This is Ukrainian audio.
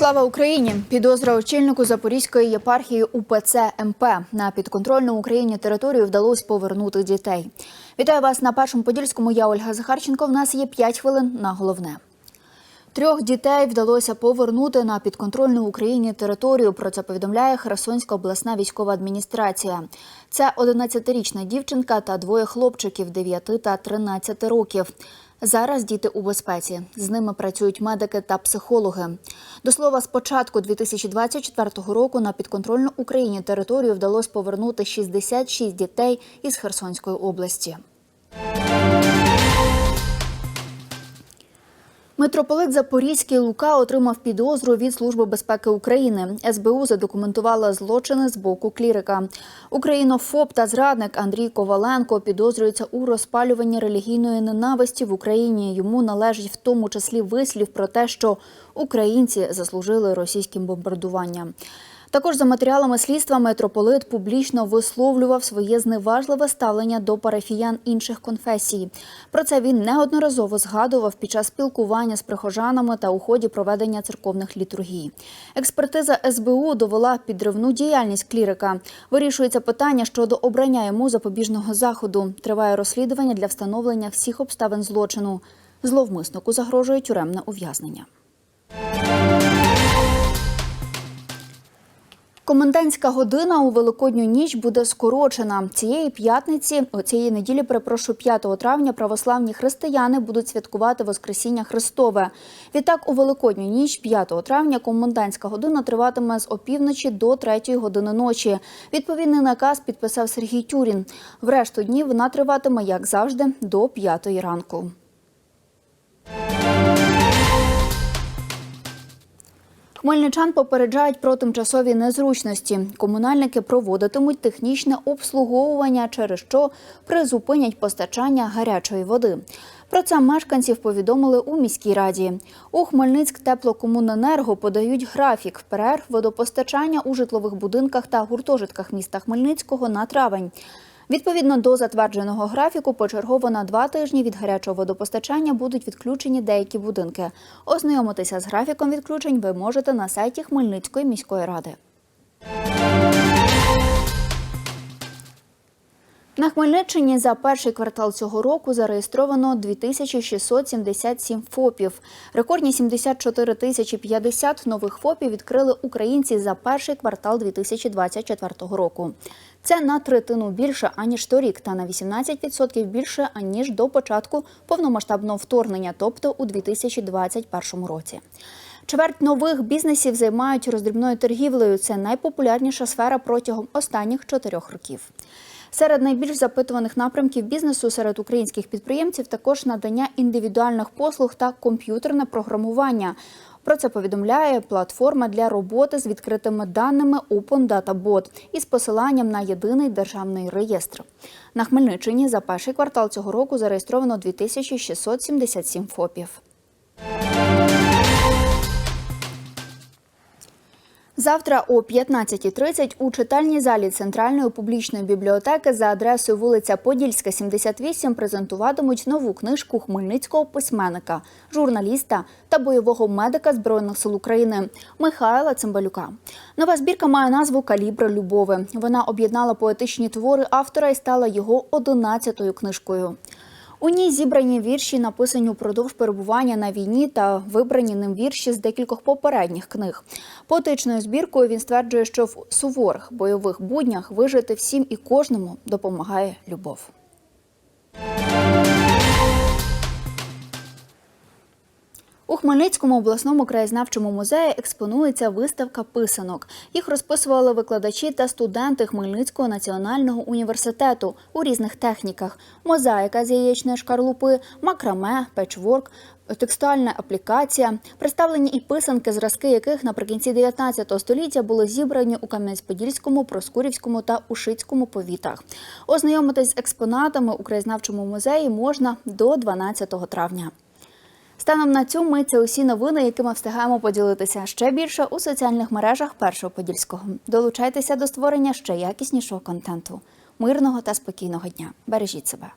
Слава Україні! Підозра очільнику Запорізької єпархії УПЦ МП на підконтрольну Україні територію вдалося повернути дітей. Вітаю вас на першому подільському. Я Ольга Захарченко. В нас є 5 хвилин на головне. Трьох дітей вдалося повернути на підконтрольну Україні територію. Про це повідомляє Херсонська обласна військова адміністрація. Це 11-річна дівчинка та двоє хлопчиків 9 та 13 років. Зараз діти у безпеці. З ними працюють медики та психологи. До слова, з початку 2024 року на підконтрольну Україні територію вдалося повернути 66 дітей із Херсонської області. Митрополит Запорізький Лука отримав підозру від Служби безпеки України. СБУ задокументувала злочини з боку клірика. Українофоб та зрадник Андрій Коваленко підозрюється у розпалюванні релігійної ненависті в Україні. Йому належить в тому числі вислів про те, що українці заслужили російським бомбардуванням. Також за матеріалами слідства митрополит публічно висловлював своє зневажливе ставлення до парафіян інших конфесій. Про це він неодноразово згадував під час спілкування з прихожанами та у ході проведення церковних літургій. Експертиза СБУ довела підривну діяльність клірика. Вирішується питання щодо обрання йому запобіжного заходу. Триває розслідування для встановлення всіх обставин злочину. Зловмиснику загрожує тюремне ув'язнення. Комендантська година у великодню ніч буде скорочена. Цієї п'ятниці, цієї неділі, перепрошую, 5 травня, православні християни будуть святкувати Воскресіння Христове. Відтак, у великодню ніч, 5 травня, комендантська година триватиме з опівночі до 3 години ночі. Відповідний наказ підписав Сергій Тюрін. В решту днів вона триватиме, як завжди, до 5 ранку. Хмельничан попереджають про тимчасові незручності. Комунальники проводитимуть технічне обслуговування, через що призупинять постачання гарячої води. Про це мешканців повідомили у міській раді. У Хмельницьк теплокомуненерго подають графік перерв водопостачання у житлових будинках та гуртожитках міста Хмельницького на травень. Відповідно до затвердженого графіку, почергово на два тижні від гарячого водопостачання будуть відключені деякі будинки. Ознайомитися з графіком відключень ви можете на сайті Хмельницької міської ради. На Хмельниччині за перший квартал цього року зареєстровано 2677 ФОПів. Рекордні 74 тисячі 50 нових ФОПів відкрили українці за перший квартал 2024 року. Це на третину більше аніж торік, та на 18% більше аніж до початку повномасштабного вторгнення, тобто у 2021 році. Чверть нових бізнесів займають роздрібною торгівлею. Це найпопулярніша сфера протягом останніх чотирьох років. Серед найбільш запитуваних напрямків бізнесу серед українських підприємців також надання індивідуальних послуг та комп'ютерне програмування. Про це повідомляє платформа для роботи з відкритими даними Open Data Bot із посиланням на єдиний державний реєстр. На Хмельниччині за перший квартал цього року зареєстровано 2677 ФОПів. Завтра о 15.30 у читальній залі Центральної публічної бібліотеки за адресою вулиця Подільська, 78 презентуватимуть нову книжку хмельницького письменника, журналіста та бойового медика Збройних сил України Михайла Цимбалюка. Нова збірка має назву Калібр любови. Вона об'єднала поетичні твори автора і стала його 11-ю книжкою. У ній зібрані вірші, написані упродовж перебування на війні та вибрані ним вірші з декількох попередніх книг. Поетичною збіркою він стверджує, що в суворих бойових буднях вижити всім і кожному допомагає любов. У Хмельницькому обласному краєзнавчому музеї експонується виставка писанок. Їх розписували викладачі та студенти Хмельницького національного університету у різних техніках: мозаїка з яєчної шкарлупи, макраме, печворк. Текстуальна аплікація, представлені і писанки, зразки яких наприкінці 19 століття були зібрані у Кам'янець-Подільському, Проскурівському та Ушицькому повітах. Ознайомитись з експонатами у краєзнавчому музеї можна до 12 травня. Станом на цю мить це усі новини, якими встигаємо поділитися ще більше у соціальних мережах Першого Подільського. Долучайтеся до створення ще якіснішого контенту. Мирного та спокійного дня. Бережіть себе.